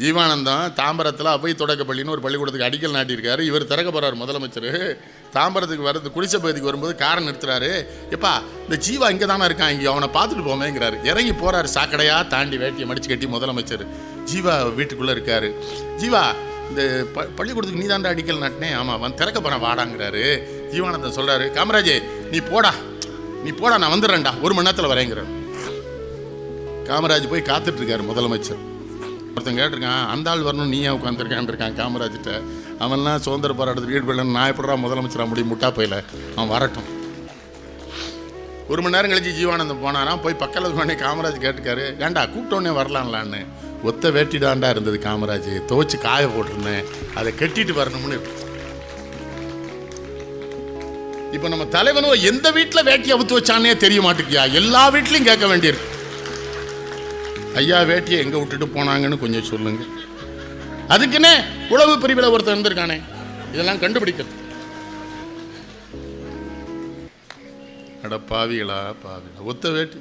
ஜீவானந்தம் தாம்பரத்தில் அவை தொடக்கப்பள்ளின்னு ஒரு பள்ளிக்கூடத்துக்கு அடிக்கல் நாட்டியிருக்காரு. இவர் திறக்க போகிறார் முதலமைச்சர். தாம்பரத்துக்கு வர்றது குடிசை பகுதிக்கு வரும்போது காரை நிறுத்துறாரு. எப்பா இந்த ஜீவா இங்கே தானே இருக்கான் இங்கே அவனை பார்த்துட்டு போமேங்கிறாரு. இறங்கி போகிறார் சாக்கடையாக தாண்டி வேட்டியை மடிச்சு கட்டி முதலமைச்சர். ஜீவா வீட்டுக்குள்ளே இருக்காரு. ஜீவா இந்த ப பள்ளிக்கூடத்துக்கு நீ தாண்டா அடிக்கல் நாட்டினே? ஆமாம் அவன் திறக்க போகிறான் வாடாங்கிறாரு. ஜீவானந்தன் சொல்கிறாரு காமராஜே நீ போடா. நீ போடா நான் வந்துடுறேன்டா. ஒரு மணி நேரத்தில் வரேங்கிறார். காமராஜ் போய் காத்துட்ருக்காரு முதலமைச்சர். ஒருத்தன் கேட்டிருக்கான் அந்த ஆள் வரணும் நீ ஏன் உட்காந்துருக்கான் இருக்கான் காமராஜ்கிட்ட. அவன்லாம் சுதந்திர போராட்டத்துக்கு ஈடுபடலன்னு நான் எப்படா முதலமைச்சராக முடியும் முட்டா போயில. அவன் வரட்டும். ஒரு மணி நேரம் கழிச்சு ஜீவானந்தம் போனானா போய் பக்கத்தில் உடனே காமராஜ் கேட்டுக்காரு ஏன்டா கூப்பிட்டோன்னே வரலாம்லான்னு. ஒத்த வேட்டிடாண்டா இருந்தது காமராஜ் துவச்சி காய போட்டிருந்தேன் அதை கட்டிட்டு வரணும்னு. இப்போ நம்ம தலைவனும் எந்த வீட்டில் வேட்டி அவுத்து வச்சானே தெரிய மாட்டேங்கியா எல்லா வீட்லையும் கேட்க வேண்டியிருக்கு. ஐயா வேட்டியை எங்கே விட்டுட்டு போனாங்கன்னு கொஞ்சம் சொல்லுங்க. அதுக்குன்னே உளவு பிரிவில் ஒருத்தர் இருந்திருக்கானே இதெல்லாம் கண்டுபிடிக்கிறது. அட பாவிகளா பாவிகளா. ஒத்த வேட்டி.